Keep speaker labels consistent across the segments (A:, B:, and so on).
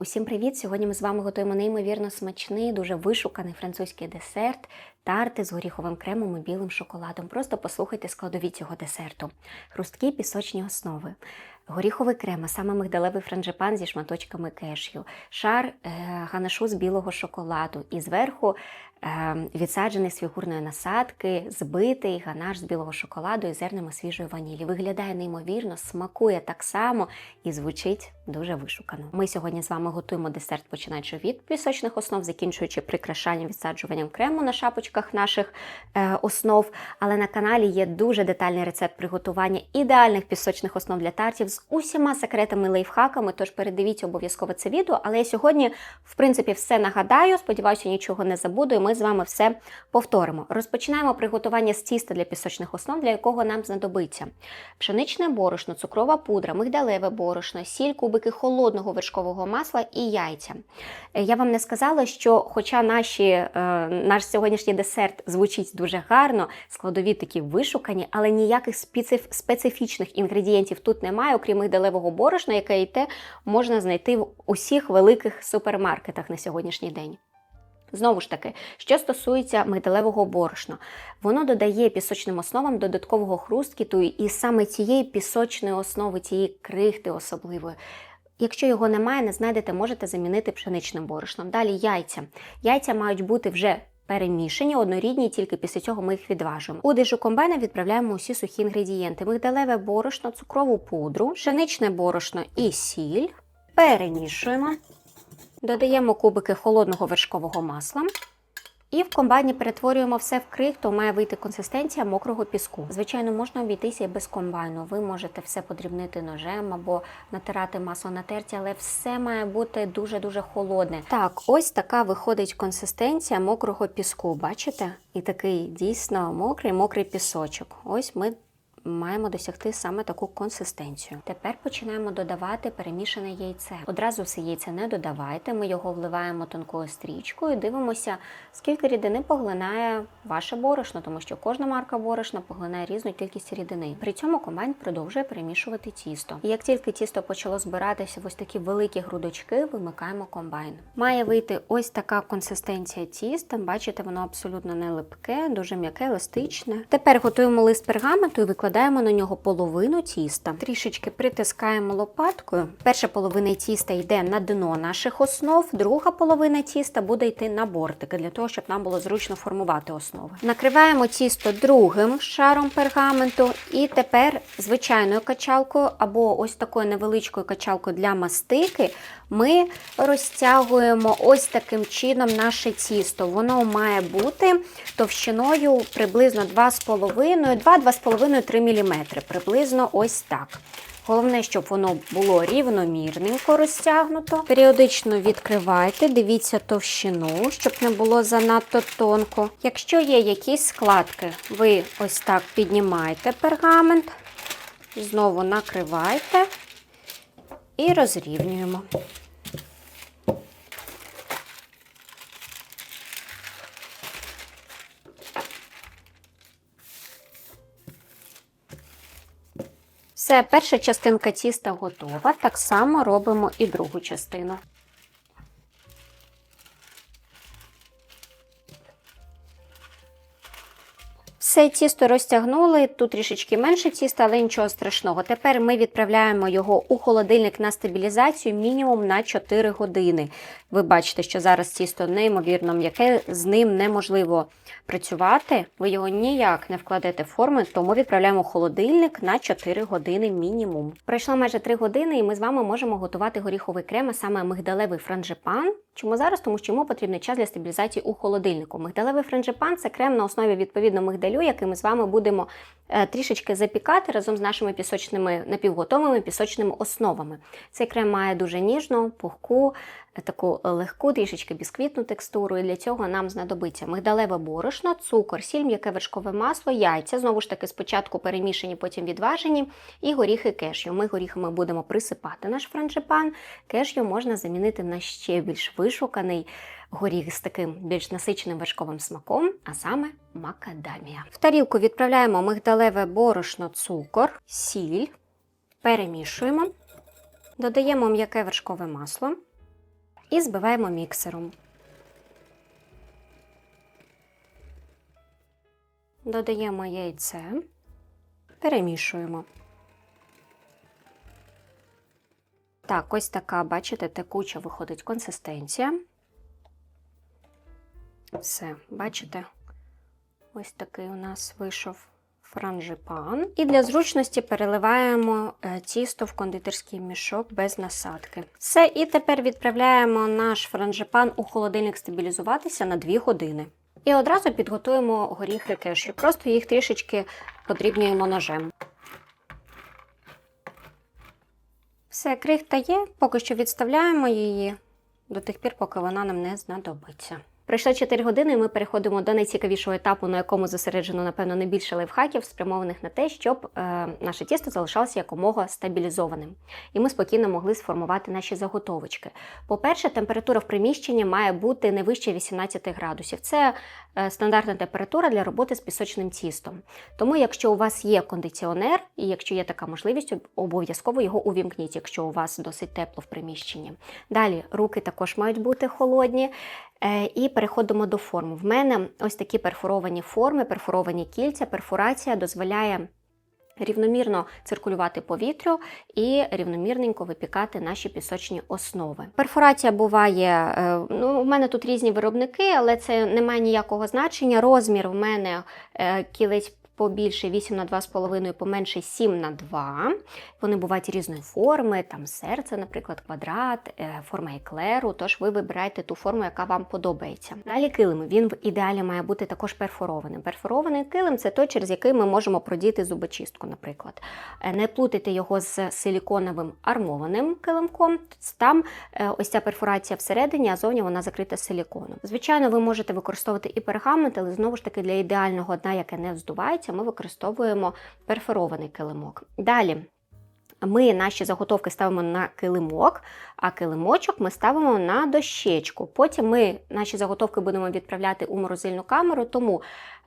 A: Усім привіт! Сьогодні ми з вами готуємо неймовірно смачний, дуже вишуканий французький десерт тарти з горіховим кремом і білим шоколадом. Просто послухайте складові цього десерту. Хрусткі пісочні основи, горіховий крем, а саме мигдалевий франжипан зі шматочками кешю, шар е, ганашу з білого шоколаду і зверху е, відсаджений з фігурної насадки, збитий ганаш з білого шоколаду і зернами свіжої ванілі. Виглядає неймовірно, смакує так само і звучить дуже вишукано. Ми сьогодні з вами готуємо десерт, починаючи від пісочних основ, закінчуючи прикрашанням, відсаджуванням крему на шапочках наших е, основ. Але на каналі є дуже детальний рецепт приготування ідеальних пісочних основ для тартів з усіма секретами лайфхаками. Тож передивіться обов'язково це відео. Але я сьогодні, в принципі, все нагадаю. Сподіваюся, нічого не забуду, і ми з вами все повторимо. Розпочинаємо приготування з тіста для пісочних основ, для якого нам знадобиться пшеничне борошно, цукрова пудра, мигдалеве борошно, сіль, кубики холодного вершкового масла і яйця. Е, Я вам не сказала, що, хоча наші, е, наш сьогоднішній десерт звучить дуже гарно, складові такі вишукані, але ніяких специф, специфічних інгредієнтів тут немає, окрім мигдалевого борошна, яке і те можна знайти в усіх великих супермаркетах на сьогоднішній день. Знову ж таки, що стосується мигдалевого борошна, воно додає пісочним основам додаткового хрусткіту, і саме цієї пісочної основи, цієї крихти особливої. Якщо його немає, не знайдете, можете замінити пшеничним борошном. Далі яйця. Яйця мають бути вже перемішані, однорідні, тільки після цього ми їх відважимо. У дежу комбайна відправляємо усі сухі інгредієнти: мигдалеве борошно, цукрову пудру, пшеничне борошно і сіль. Перемішуємо. Додаємо кубики холодного вершкового масла. І в комбайні перетворюємо все в крихту, має вийти консистенція мокрого піску. Звичайно, можна обійтися і без комбайну. Ви можете все подрібнити ножем або натирати масло на терці, але все має бути дуже-дуже холодне. Так, ось така виходить консистенція мокрого піску. Бачите? І такий дійсно мокрий, мокрий пісочок. Ось ми маємо досягти саме таку консистенцію. Тепер починаємо додавати перемішане яйце. Одразу все яйце не додавайте, ми його вливаємо тонкою стрічкою, дивимося, скільки рідини поглинає ваше борошно, тому що кожна марка борошна поглинає різну кількість рідини. При цьому комбайн продовжує перемішувати тісто. І як тільки тісто почало збиратися в ось такі великі грудочки, вимикаємо комбайн. Має вийти ось така консистенція тіста. Бачите, воно абсолютно не липке, дуже м'яке, еластичне. Тепер готуємо лист пергаменту і викладаємо на нього половину тіста. Трішечки притискаємо лопаткою. Перша половина тіста йде на дно наших основ, друга половина тіста буде йти на бортики, для того, щоб нам було зручно формувати основи. Накриваємо тісто другим шаром пергаменту, і тепер звичайною качалкою або ось такою невеличкою качалкою для мастики ми розтягуємо ось таким чином наше тісто. Воно має бути товщиною приблизно 2,5, 2-2,5-3 мм. Приблизно ось так. Головне, щоб воно було рівномірненько розтягнуто. Періодично відкривайте, дивіться товщину, щоб не було занадто тонко. Якщо є якісь складки, ви ось так піднімаєте пергамент, знову накривайте і розрівнюємо. Все, перша частинка тіста готова. Так само робимо і другу частину. Все тісто розтягнули, тут трішечки менше тіста, але нічого страшного. Тепер ми відправляємо його у холодильник на стабілізацію мінімум на 4 години. Ви бачите, що зараз тісто неймовірно м'яке, з ним неможливо працювати. Ви його ніяк не вкладете в форму, тому відправляємо холодильник на 4 години мінімум. Пройшло майже 3 години, і ми з вами можемо готувати горіховий крем, а саме мигдалевий франжипан. Чому зараз? Тому що йому потрібний час для стабілізації у холодильнику. Мигдалевий франжипан це крем на основі відповідно мигдалю, який ми з вами будемо е, трішечки запікати разом з нашими пісочними напівготовими пісочними основами. Цей крем має дуже ніжну, пухку, таку легку, трішечки бісквітну текстуру, і для цього нам знадобиться мигдалеве борошно, цукор, сіль, м'яке вершкове масло, яйця. Знову ж таки, спочатку перемішані, потім відважені, і горіхи кешю. Ми горіхами будемо присипати наш франжипан. Кешю можна замінити на ще більш вишуканий горіх з таким більш насиченим вершковим смаком, а саме макадамія. В тарілку відправляємо мигдалеве борошно, цукор, сіль, перемішуємо, додаємо м'яке вершкове масло. І збиваємо міксером. Додаємо яйце, перемішуємо. Так, ось така, бачите, текуча виходить консистенція. Все, бачите? Ось такий у нас вийшов франжипан. І для зручності переливаємо е, тісто в кондитерський мішок без насадки. Все, і тепер відправляємо наш франжипан у холодильник стабілізуватися на 2 години. І одразу підготуємо горіхи кешю. Просто їх трішечки подрібнюємо ножем. Все, крихта є, поки що відставляємо її до тих пір, поки вона нам не знадобиться. Пройшло 4 години, і ми переходимо до найцікавішого етапу, на якому зосереджено, напевно, найбільше лайфхаків, спрямованих на те, щоб е, наше тісто залишалося якомога стабілізованим. І ми спокійно могли сформувати наші заготовочки. По-перше, температура в приміщенні має бути не вище 18 градусів. Це е, стандартна температура для роботи з пісочним тістом. Тому, якщо у вас є кондиціонер, і якщо є така можливість, обов'язково його увімкніть, якщо у вас досить тепло в приміщенні. Далі руки також мають бути холодні. Е, І переходимо до форм. В мене ось такі перфоровані форми, перфоровані кільця. Перфорація дозволяє рівномірно циркулювати повітрю і рівномірненько випікати наші пісочні основи. Перфорація буває, е, ну, у мене тут різні виробники, але це не має ніякого значення. Розмір в мене е, кілець побільше 8 на 2,5, поменше 7 на 2. Вони бувають різної форми, там серце, наприклад, квадрат, е, форма еклеру. Тож ви вибираєте ту форму, яка вам подобається. Далі килим. Він в ідеалі має бути також перфорованим. Перфорований килим це той, через який ми можемо продіти зубочистку, наприклад. Е, Не плутайте його з силіконовим армованим килимком. Там е, ось ця перфорація всередині, а зовні вона закрита силіконом. Звичайно, ви можете використовувати і пергамент, але знову ж таки для ідеального дна, яке не вздувається, ми використовуємо перфорований килимок. Далі. Ми наші заготовки ставимо на килимок, а килимочок ми ставимо на дощечку. Потім ми наші заготовки будемо відправляти у морозильну камеру, тому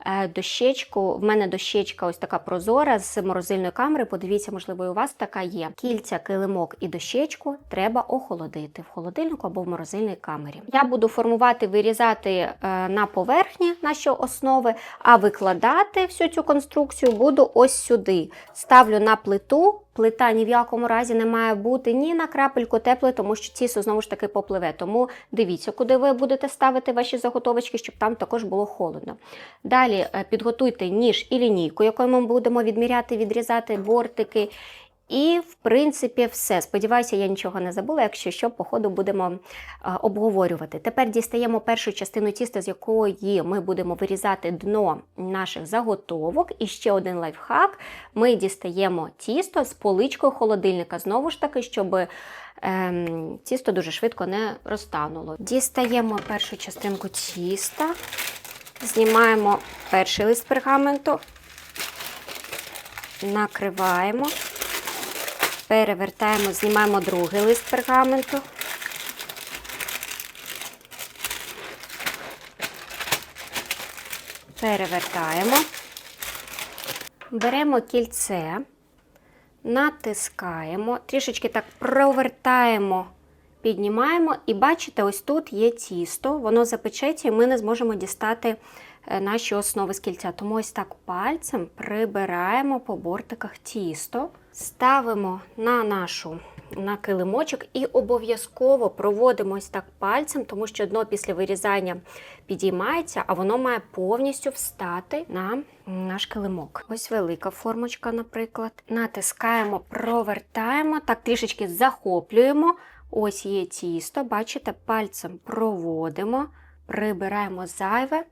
A: е, дощечку, в мене дощечка ось така прозора з морозильної камери. Подивіться, можливо, і у вас така є. Кільця, килимок і дощечку треба охолодити в холодильнику або в морозильній камері. Я буду формувати, вирізати е, на поверхні наші основи, а викладати всю цю конструкцію буду ось сюди. Ставлю на плиту. Плита ні в якому разі не має бути ні на крапельку теплої, тому що тісо знову ж таки попливе. Тому дивіться, куди ви будете ставити ваші заготовочки, щоб там також було холодно. Далі е, підготуйте ніж і лінійку, якою ми будемо відміряти, відрізати бортики. І, в принципі, все. Сподіваюся, я нічого не забула. Якщо що, по ходу будемо е, обговорювати. Тепер дістаємо першу частину тіста, з якої ми будемо вирізати дно наших заготовок. І ще один лайфхак: ми дістаємо тісто з поличкою холодильника. Знову ж таки, щоб ем, тісто дуже швидко не розтануло. Дістаємо першу частинку тіста, знімаємо перший лист пергаменту, накриваємо. Перевертаємо, знімаємо другий лист пергаменту. Перевертаємо. Беремо кільце, натискаємо, трішечки так провертаємо, піднімаємо, і бачите, ось тут є тісто, воно запечеться, і ми не зможемо дістати е, наші основи з кільця. Тому ось так пальцем прибираємо по бортиках тісто, ставимо на нашу на килимочок і обов'язково проводимо так пальцем, тому що дно після вирізання підіймається, а воно має повністю встати на наш килимок. Ось велика формочка, наприклад. Натискаємо, провертаємо, так трішечки захоплюємо. Ось є тісто, бачите, пальцем проводимо, прибираємо зайве,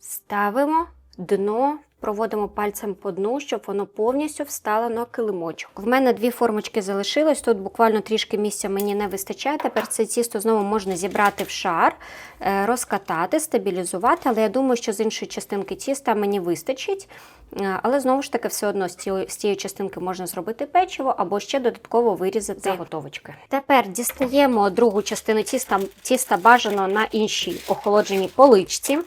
A: ставимо дно, проводимо пальцем по дну, щоб воно повністю встало на килимочок. В мене дві формочки залишилось, тут буквально трішки місця мені не вистачає. Тепер це тісто знову можна зібрати в шар, е, розкатати, стабілізувати, але я думаю, що з іншої частинки тіста мені вистачить. Е, Але знову ж таки, все одно з цієї, з цієї частинки можна зробити печиво або ще додатково вирізати заготовочки. Тепер дістаємо другу частину тіста, тіста бажано на іншій охолодженій поличці.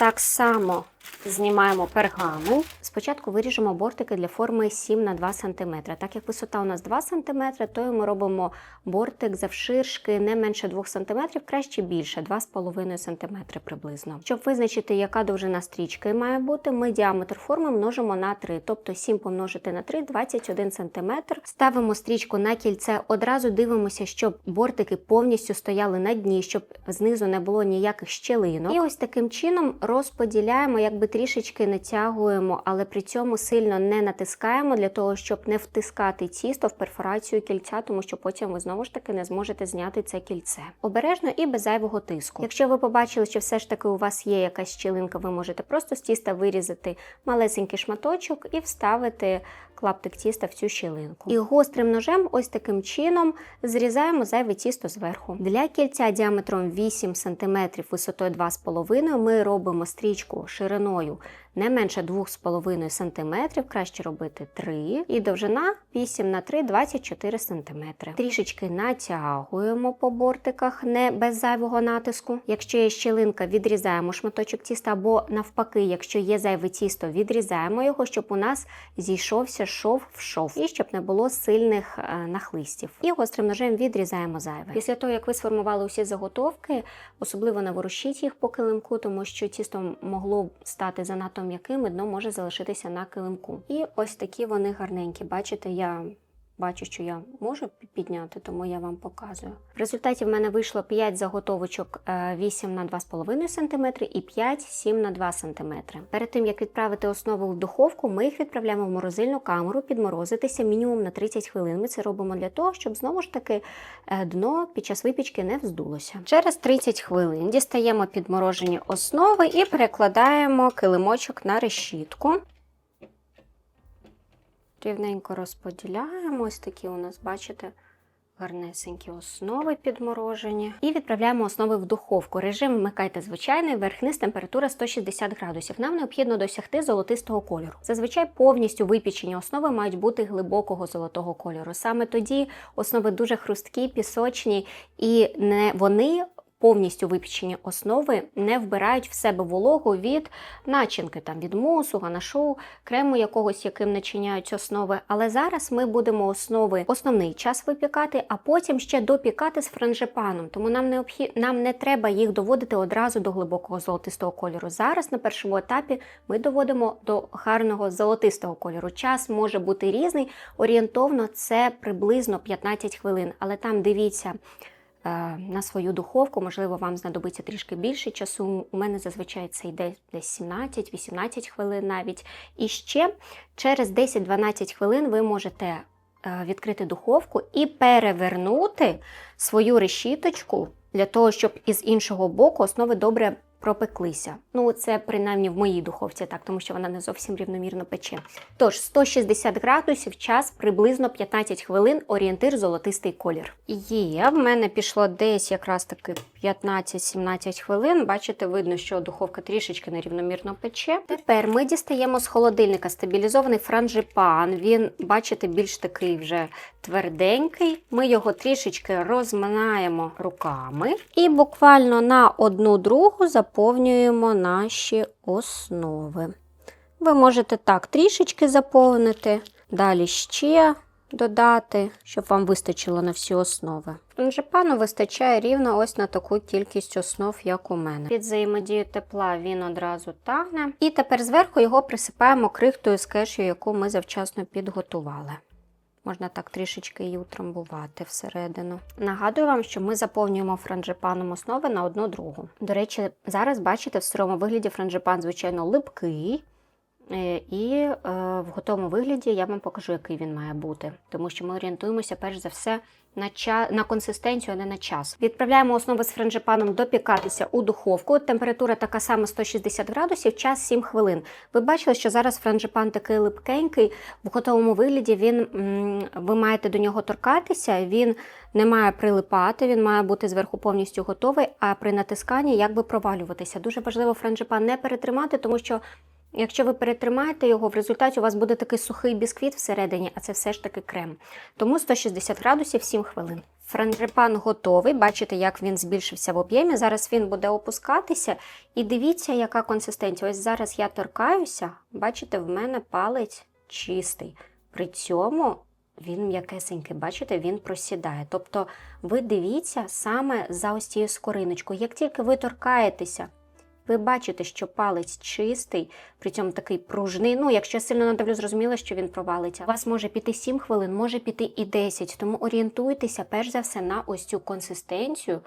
A: Так само знімаємо пергамент. Спочатку виріжемо бортики для форми 7 на 2 см. Так як висота у нас 2 см, то ми робимо бортик завширшки не менше 2 см, краще більше 2,5 см приблизно. Щоб визначити, яка довжина стрічки має бути, ми діаметр форми множимо на 3, тобто 7 помножити на 3 – 21 см. Ставимо стрічку на кільце, одразу дивимося, щоб бортики повністю стояли на дні, щоб знизу не було ніяких щелинок. І ось таким чином розподіляємо, якби трішечки натягуємо, але при цьому сильно не натискаємо для того, щоб не втискати тісто в перфорацію кільця, тому що потім ви знову ж таки не зможете зняти це кільце. Обережно і без зайвого тиску. Якщо ви побачили, що все ж таки у вас є якась щілинка, ви можете просто з тіста вирізати малесенький шматочок і вставити клаптик тіста в цю щілинку. І гострим ножем, ось таким чином, зрізаємо зайве тісто зверху. Для кільця діаметром 8 см, висотою 2,5 ми робимо стрічку шириною не менше 2,5 см, краще робити 3 і довжина 8 на 3 24 см. Трішечки натягуємо по бортиках, не без зайвого натиску. Якщо є щілинка, відрізаємо шматочок тіста, або навпаки, якщо є зайве тісто, відрізаємо його, щоб у нас зійшовся шов в шов і щоб не було сильних е, нахлистів. І гострим ножем відрізаємо зайве. Після того, як ви сформували усі заготовки, особливо не ворушіть їх по килимку, тому що тісто могло стати занадто м'яким, і дно може залишитися на килимку. І ось такі вони гарненькі. Бачите, я бачу, що я можу підняти, тому я вам показую. В результаті в мене вийшло 5 заготовочок е, 8 на 2,5 см і 5 7 на 2 см. Перед тим як відправити основу в духовку, ми їх відправляємо в морозильну камеру, підморозитися мінімум на 30 хвилин. Ми це робимо для того, щоб знову ж таки е, дно під час випічки не вздулося. Через 30 хвилин дістаємо підморожені основи і перекладаємо килимочок на решітку. Рівненько розподіляємо. Ось такі у нас, бачите, гарнесенькі основи підморожені. І відправляємо основи в духовку. Режим вмикайте звичайний, верх-низ температура 160 градусів. Нам необхідно досягти золотистого кольору. Зазвичай повністю випічені основи мають бути глибокого золотого кольору. Саме тоді основи дуже хрусткі, пісочні, і не вони повністю випічені основи не вбирають в себе вологу від начинки, там від мусу, ганашу, крему якогось, яким начиняють основи. Але зараз ми будемо основи основний час випікати, а потім ще допікати з франжипаном. Тому нам необхід... нам не треба їх доводити одразу до глибокого золотистого кольору. Зараз на першому етапі ми доводимо до гарного золотистого кольору. Час може бути різний. Орієнтовно це приблизно 15 хвилин, але там дивіться. Е, на свою духовку, можливо, вам знадобиться трішки більше часу. У мене зазвичай це йде десь 17-18 хвилин навіть. І ще через 10-12 хвилин ви можете е, відкрити духовку і перевернути свою решіточку для того, щоб із іншого боку основи добре пропеклися. Ну, це принаймні в моїй духовці, так, тому що вона не зовсім рівномірно пече. Тож 160 градусів, час приблизно 15 хвилин, орієнтир золотистий колір. Є, в мене пішло десь якраз таки 15-17 хвилин. Бачите, видно, що духовка трішечки нерівномірно пече. Тепер ми дістаємо з холодильника стабілізований франжипан. Він, бачите, більш такий вже тверденький. Ми його трішечки розминаємо руками і буквально на одну другу заповнюємо наші основи. Ви можете так трішечки заповнити, далі ще додати, щоб вам вистачило на всі основи. Франжипану вистачає рівно ось на таку кількість основ, як у мене. Під взаємодію тепла він одразу тагне. І тепер зверху його присипаємо крихтою з кешю, яку ми завчасно підготували. Можна так трішечки її утрамбувати всередину. Нагадую вам, що ми заповнюємо франжипаном основи на одну другу. До речі, зараз бачите, в сирому вигляді франжипан, звичайно, липкий. Е, І е, в готовому вигляді я вам покажу, який він має бути, тому що ми орієнтуємося перш за все на ча... на консистенцію, а не на час. Відправляємо основи з франжипаном допікатися у духовку. Температура така сама 160 градусів, час 7 хвилин. Ви бачили, що зараз франжипан такий липкенький, в готовому вигляді він ви маєте до нього торкатися, він не має прилипати, він має бути зверху повністю готовий, а при натисканні якби провалюватися. Дуже важливо франжипан не перетримати, тому що. Якщо ви перетримаєте його, в результаті у вас буде такий сухий бісквіт всередині, а це все ж таки крем. Тому 160 градусів 7 хвилин. Франгипан готовий. Бачите, як він збільшився в об'ємі. Зараз він буде опускатися. І дивіться, яка консистенція. Ось зараз я торкаюся. Бачите, в мене палець чистий. При цьому він м'якесенький, бачите, він просідає. Тобто ви дивіться саме за ось цією скориночкою. Як тільки ви торкаєтеся, ви бачите, що палець чистий, при цьому такий пружний. Ну, якщо сильно надавлю, зрозуміло, що він провалиться. У вас може піти 7 хвилин, може піти і 10. Тому орієнтуйтеся перш за все на ось цю консистенцію,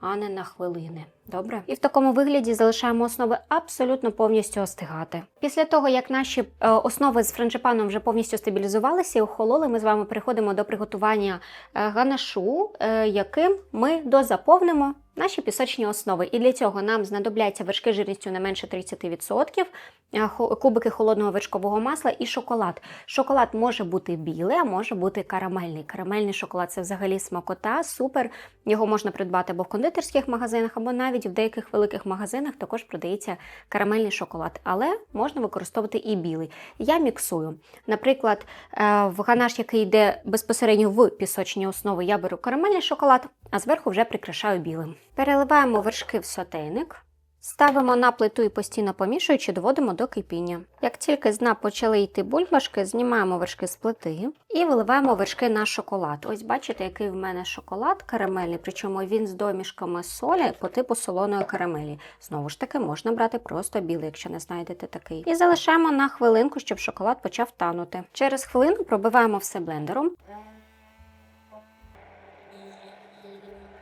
A: а не на хвилини. Добре? І в такому вигляді залишаємо основи абсолютно повністю остигати. Після того, як наші е, основи з франжипаном вже повністю стабілізувалися і охололи, ми з вами переходимо до приготування е, ганашу, е, яким ми дозаповнимо наші пісочні основи. І для цього нам знадобляться вершки жирністю не менше 30%, е, кубики холодного вершкового масла і шоколад. Шоколад може бути білий, а може бути карамельний. Карамельний шоколад це взагалі смакота, супер. Його можна придбати або в кондитерських магазинах, або навіть в деяких великих магазинах також продається карамельний шоколад, але можна використовувати і білий. Я міксую. Наприклад, е, в ганаш, який йде безпосередньо в пісочні основи, я беру карамельний шоколад, а зверху вже прикрашаю білим. Переливаємо вершки в сотейник. Ставимо на плиту і постійно помішуючи, доводимо до кипіння. Як тільки з дна почали йти бульбашки, знімаємо вершки з плити і виливаємо вершки на шоколад. Ось бачите, який в мене шоколад карамельний, причому він з домішками солі по типу солоної карамелі. Знову ж таки, можна брати просто білий, якщо не знайдете такий. І залишаємо на хвилинку, щоб шоколад почав танути. Через хвилину пробиваємо все блендером.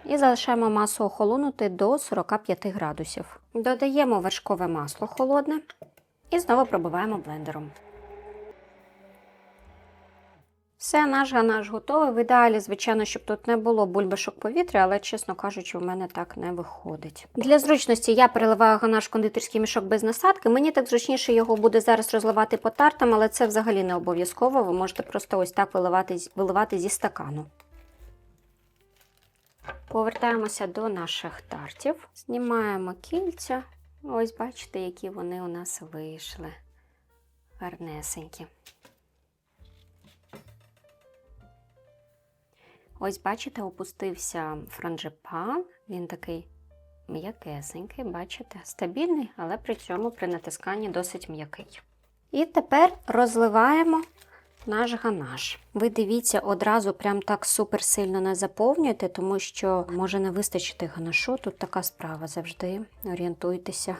A: І залишаємо масу охолонути до 45 градусів. Додаємо вершкове масло холодне і знову пробиваємо блендером. Все, наш ганаш готовий. В ідеалі, звичайно, щоб тут не було бульбашок повітря, але, чесно кажучи, в мене так не виходить. Для зручності я переливаю ганаш в кондитерський мішок без насадки. Мені так зручніше його буде зараз розливати по тартам, але це взагалі не обов'язково. Ви можете просто ось так виливати, виливати зі стакану. Повертаємося до наших тартів, знімаємо кільця. Ось бачите, які вони у нас вийшли. Гарнесенькі. Ось, бачите, опустився франжипан. Він такий м'якесенький, бачите, стабільний, але при цьому при натисканні досить м'який. І тепер розливаємо наш ганаш. Ви дивіться, одразу прям так супер сильно не заповнюйте, тому що може не вистачити ганашу. Тут така справа завжди. Орієнтуйтеся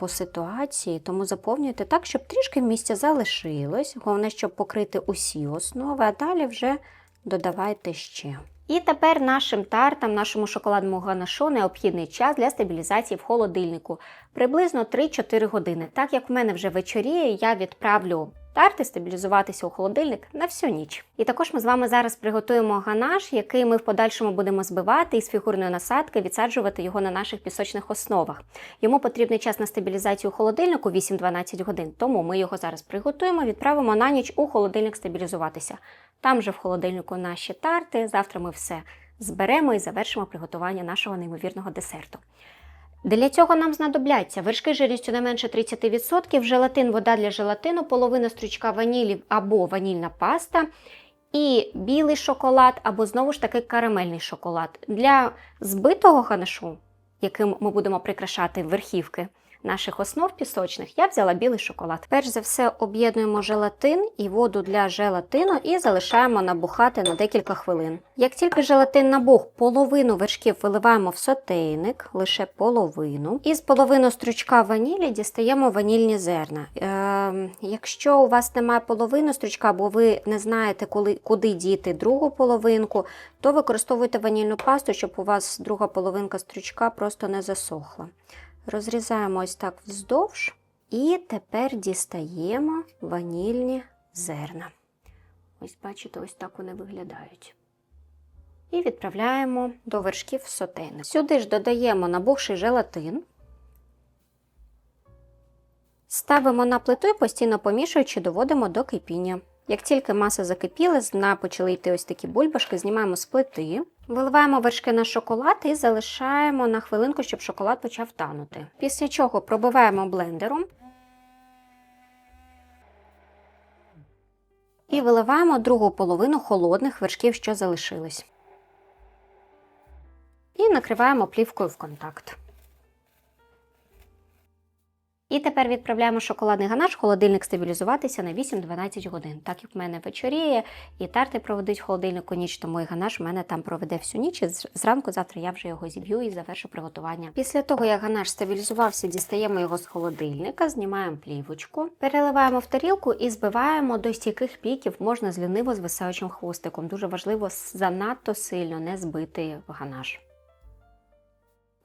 A: по ситуації, тому заповнюйте так, щоб трішки місця залишилось. Головне, щоб покрити усі основи, а далі вже додавайте ще. І тепер нашим тартам, нашому шоколадному ганашу необхідний час для стабілізації в холодильнику приблизно 3-4 години. Так як в мене вже вечоріє, я відправлю тарти стабілізуватися у холодильник на всю ніч. І також ми з вами зараз приготуємо ганаш, який ми в подальшому будемо збивати із фігурної насадки, відсаджувати його на наших пісочних основах. Йому потрібний час на стабілізацію холодильнику 8-12 годин, тому ми його зараз приготуємо, відправимо на ніч у холодильник стабілізуватися. Там же в холодильнику наші тарти. Завтра ми все зберемо і завершимо приготування нашого неймовірного десерту. Для цього нам знадобляться вершки жирністю не менше 30%, желатин, вода для желатину, половина стручка ванілі або ванільна паста, і білий шоколад, або знову ж таки карамельний шоколад. Для збитого ганашу, яким ми будемо прикрашати верхівки наших основ пісочних, я взяла білий шоколад. Перш за все об'єднуємо желатин і воду для желатину і залишаємо набухати на декілька хвилин. Як тільки желатин набух, половину вершків виливаємо в сотейник, лише половину. І з половину стручка ванілі дістаємо ванільні зерна. Е, якщо у вас немає половини стручка, або ви не знаєте, коли, куди діти другу половинку, то використовуйте ванільну пасту, щоб у вас друга половинка стручка просто не засохла. Розрізаємо ось так вздовж. І тепер дістаємо ванільні зерна. Ось, бачите, ось так вони виглядають. І відправляємо до вершків в сотейник. Сюди ж додаємо набухший желатин. Ставимо на плиту і постійно помішуючи, доводимо до кипіння. Як тільки маса закипіла, з дна почали йти ось такі бульбашки, знімаємо з плити, виливаємо вершки на шоколад і залишаємо на хвилинку, щоб шоколад почав танути. Після чого пробиваємо блендером і виливаємо другу половину холодних вершків, що залишились. і накриваємо плівкою в контакт. І тепер відправляємо шоколадний ганаш в холодильник стабілізуватися на 8-12 годин. Так як в мене вечоріє і тарти проводить в холодильнику ніч, тому і ганаш в мене там проведе всю ніч. І зранку завтра я вже його зіб'ю і завершу приготування. Після того, як ганаш стабілізувався, дістаємо його з холодильника, знімаємо плівочку, переливаємо в тарілку і збиваємо до стійких піків, можна з ліниво звисаючим хвостиком. Дуже важливо занадто сильно не збити ганаш.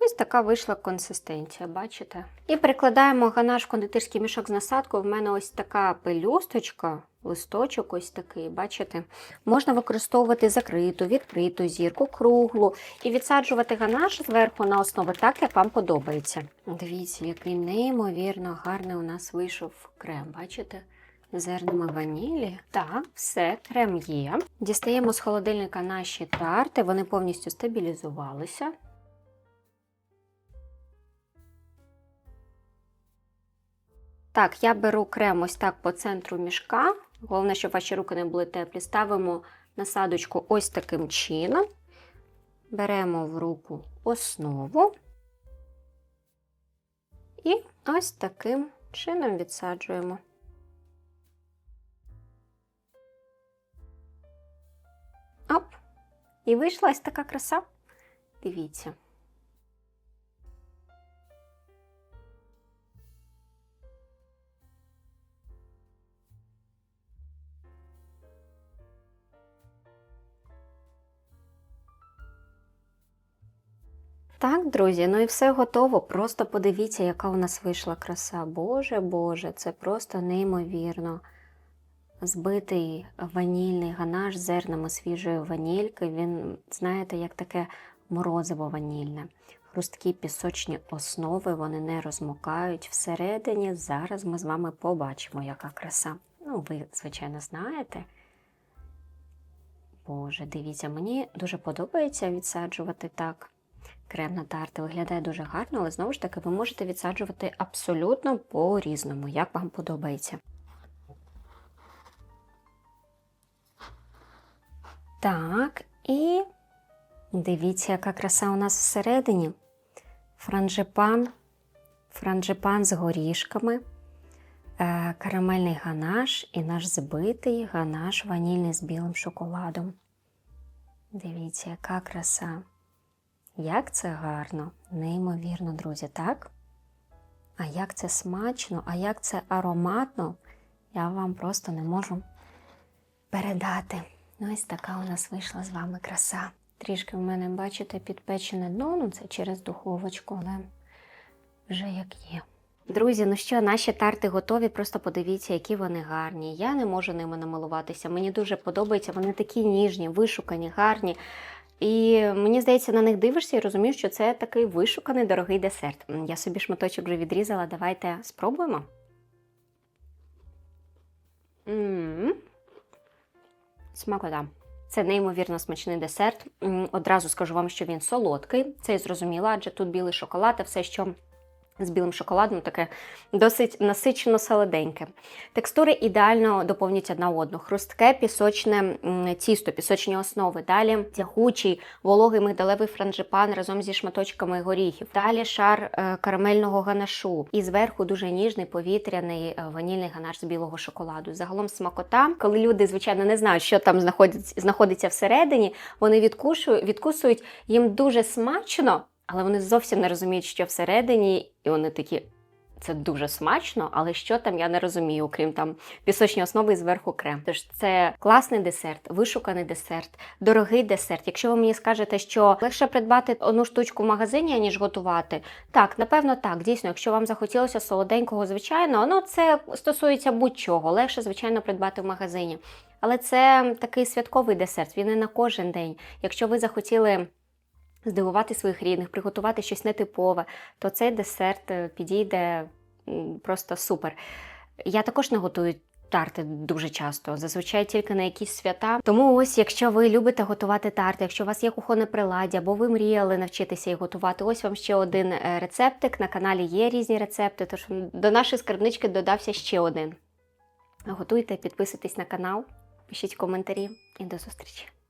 A: Ось така вийшла консистенція, бачите? І перекладаємо ганаш в кондитерський мішок з насадкою. В мене ось така пелюсточка, листочок ось такий, бачите? Можна використовувати закриту, відкриту зірку, круглу і відсаджувати ганаш зверху на основу так, як вам подобається. Дивіться, який неймовірно гарний у нас вийшов крем, бачите? Зернами ванілі. Так, все, крем є. Дістаємо з холодильника наші тарти, вони повністю стабілізувалися. Так, я беру крем ось так по центру мішка. Головне, щоб ваші руки не були теплі. Ставимо насадочку ось таким чином. Беремо в руку основу. І ось таким чином відсаджуємо. Оп! І вийшла ось така краса. Дивіться. Так, друзі, ну і все готово. Просто подивіться, яка у нас вийшла краса. Боже Боже, це просто неймовірно. Збитий ванільний ганаш з зернами свіжої ванільки. Він, знаєте, як таке морозиво ванільне. Хрусткі пісочні основи, вони не розмокають всередині. Зараз ми з вами побачимо, яка краса. Ну, ви, звичайно, знаєте. Боже, дивіться, мені дуже подобається відсаджувати так. Крем на тарти виглядає дуже гарно, але знову ж таки ви можете відсаджувати абсолютно по-різному, як вам подобається. Так, і дивіться, яка краса у нас всередині. Франжипан, франжипан з горішками, е, карамельний ганаш і наш збитий ганаш ванільний з білим шоколадом. Дивіться, яка краса. Як це гарно, неймовірно, друзі, так? А як це смачно, а як це ароматно, я вам просто не можу передати. Ну, ось така у нас вийшла з вами краса. Трішки в мене, бачите, підпечене дно, ну це через духовочку, але вже як є. Друзі, ну що, наші тарти готові, просто подивіться, які вони гарні. Я не можу ними намилуватися. Мені дуже подобається, вони такі ніжні, вишукані, гарні. І мені здається, на них дивишся і розумієш, що це такий вишуканий дорогий десерт. Я собі шматочок вже відрізала. Давайте спробуємо. М. Смакота. Це неймовірно смачний десерт. Одразу скажу вам, що він солодкий. Це і зрозуміло, адже тут білий шоколад, а все, що з білим шоколадом, таке досить насичено солоденьке. Текстури ідеально доповнюють одна одну. Хрустке, пісочне тісто, пісочні основи. Далі тягучий, вологий мигдалевий франжипан разом зі шматочками горіхів. Далі шар е, карамельного ганашу. І зверху дуже ніжний повітряний е, ванільний ганаш з білого шоколаду. Загалом смакота, коли люди, звичайно, не знають, що там знаходиться всередині, вони відкушують, відкусують їм дуже смачно. Але вони зовсім не розуміють, що всередині, і вони такі. Це дуже смачно, але що там я не розумію, окрім там пісочні основи і зверху крем. Тож це класний десерт, вишуканий десерт, дорогий десерт. Якщо ви мені скажете, що легше придбати одну штучку в магазині, ніж готувати, так, напевно, так. Дійсно, якщо вам захотілося солоденького, звичайно, ну це стосується будь-чого. Легше, звичайно, придбати в магазині. Але це такий святковий десерт, він не на кожен день. Якщо ви захотіли здивувати своїх рідних, приготувати щось нетипове, то цей десерт е, підійде просто супер. Я також не готую тарти дуже часто, зазвичай тільки на якісь свята. Тому ось, якщо ви любите готувати тарти, якщо у вас є кухонне приладдя, або ви мріяли навчитися їх готувати, ось вам ще один е, рецептик. На каналі є різні рецепти, тож до нашої скарбнички додався ще один. Готуйте, підписуйтесь на канал, пишіть коментарі і до зустрічі!